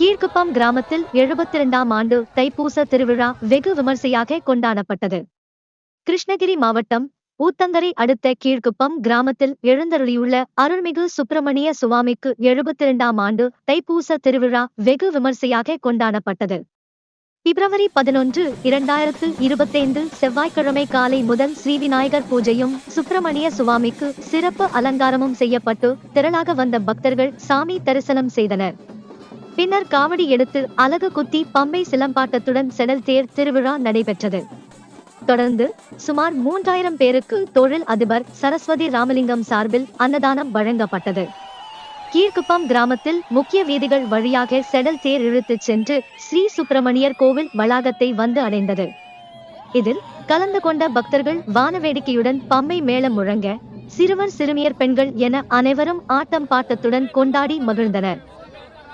கீழ்குப்பம் கிராமத்தில் எழுபத்தி இரண்டாம் ஆண்டு தைப்பூச திருவிழா வெகு விமர்சையாக கொண்டாடப்பட்டது. கிருஷ்ணகிரி மாவட்டம் ஊத்தங்கரை அடுத்த கீழ்குப்பம் கிராமத்தில் எழுந்தருளியுள்ள அருள்மிகு சுப்பிரமணிய சுவாமிக்கு எழுபத்தி இரண்டாம் ஆண்டு தைப்பூச திருவிழா வெகு விமர்சையாக கொண்டாடப்பட்டது. பிப்ரவரி பதினொன்று இரண்டாயிரத்து இருபத்தைந்து செவ்வாய்க்கிழமை காலை முதல் ஸ்ரீவிநாயகர் பூஜையும் சுப்பிரமணிய சுவாமிக்கு சிறப்பு அலங்காரமும் செய்யப்பட்டு திரளாக வந்த பக்தர்கள் சாமி தரிசனம் செய்தனர். பின்னர் காவடி எடுத்து அலகு குத்தி பம்பை சிலம்பாட்டத்துடன் செடல் தேர் திருவிழா நடைபெற்றது. தொடர்ந்து சுமார் மூன்றாயிரம் பேருக்கு தொழில் அதிபர் சரஸ்வதி ராமலிங்கம் சார்பில் அன்னதானம் வழங்கப்பட்டது. கீழ்குப்பம் கிராமத்தில் முக்கிய வீதிகள் வழியாக செடல் தேர் இழுத்துச் சென்று ஸ்ரீ சுப்பிரமணியர் கோவில் வளாகத்தை வந்து அடைந்தது. இதில் கலந்து கொண்ட பக்தர்கள் வானவேடிக்கையுடன் பம்மை மேளம் முழங்க சிறுவர் சிறுமியர் பெண்கள் என அனைவரும் ஆட்டம் பாட்டத்துடன் கொண்டாடி மகிழ்ந்தனர்.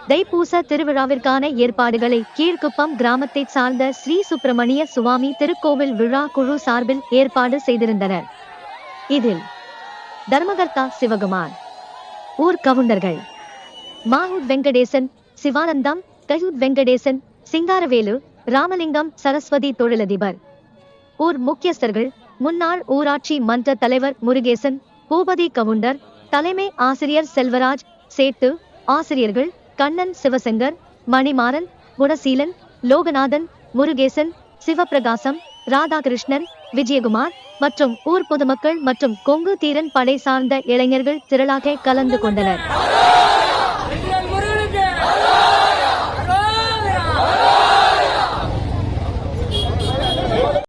தைப்பூச திருவிழாவிற்கான ஏற்பாடுகளை கீழ்குப்பம் கிராமத்தைச் சார்ந்த ஸ்ரீ சுப்பிரமணிய சுவாமி திருக்கோவில் விழா குழு சார்பில் ஏற்பாடு செய்திருந்தனர். இதில் தர்மகர்த்தா சிவகுமார் ஊர் கவுண்டர்கள் மாஹூத் வெங்கடேசன் சிவானந்தம் கயூத் வெங்கடேசன் சிங்காரவேலு ராமலிங்கம் சரஸ்வதி தொழிலதிபர் ஊர் முக்கியஸ்தர்கள் முன்னாள் ஊராட்சி மன்ற தலைவர் முருகேசன் பூபதி கவுண்டர் தலைமை ஆசிரியர் செல்வராஜ் சேட்டு ஆசிரியர்கள் கண்ணன் சிவசங்கர் மணிமாறன் குணசீலன் லோகநாதன் முருகேசன் சிவபிரகாசம் ராதாகிருஷ்ணன் விஜயகுமார் மற்றும் ஊர் பொதுமக்கள் மற்றும் கொங்கு தீரன் படை சார்ந்த இளைஞர்கள் திரளாக கலந்து கொண்டனர்.